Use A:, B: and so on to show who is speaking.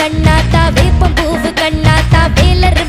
A: கண்ணாத்தா வேப்பம் பூவு கண்ணாத்தா வேலர்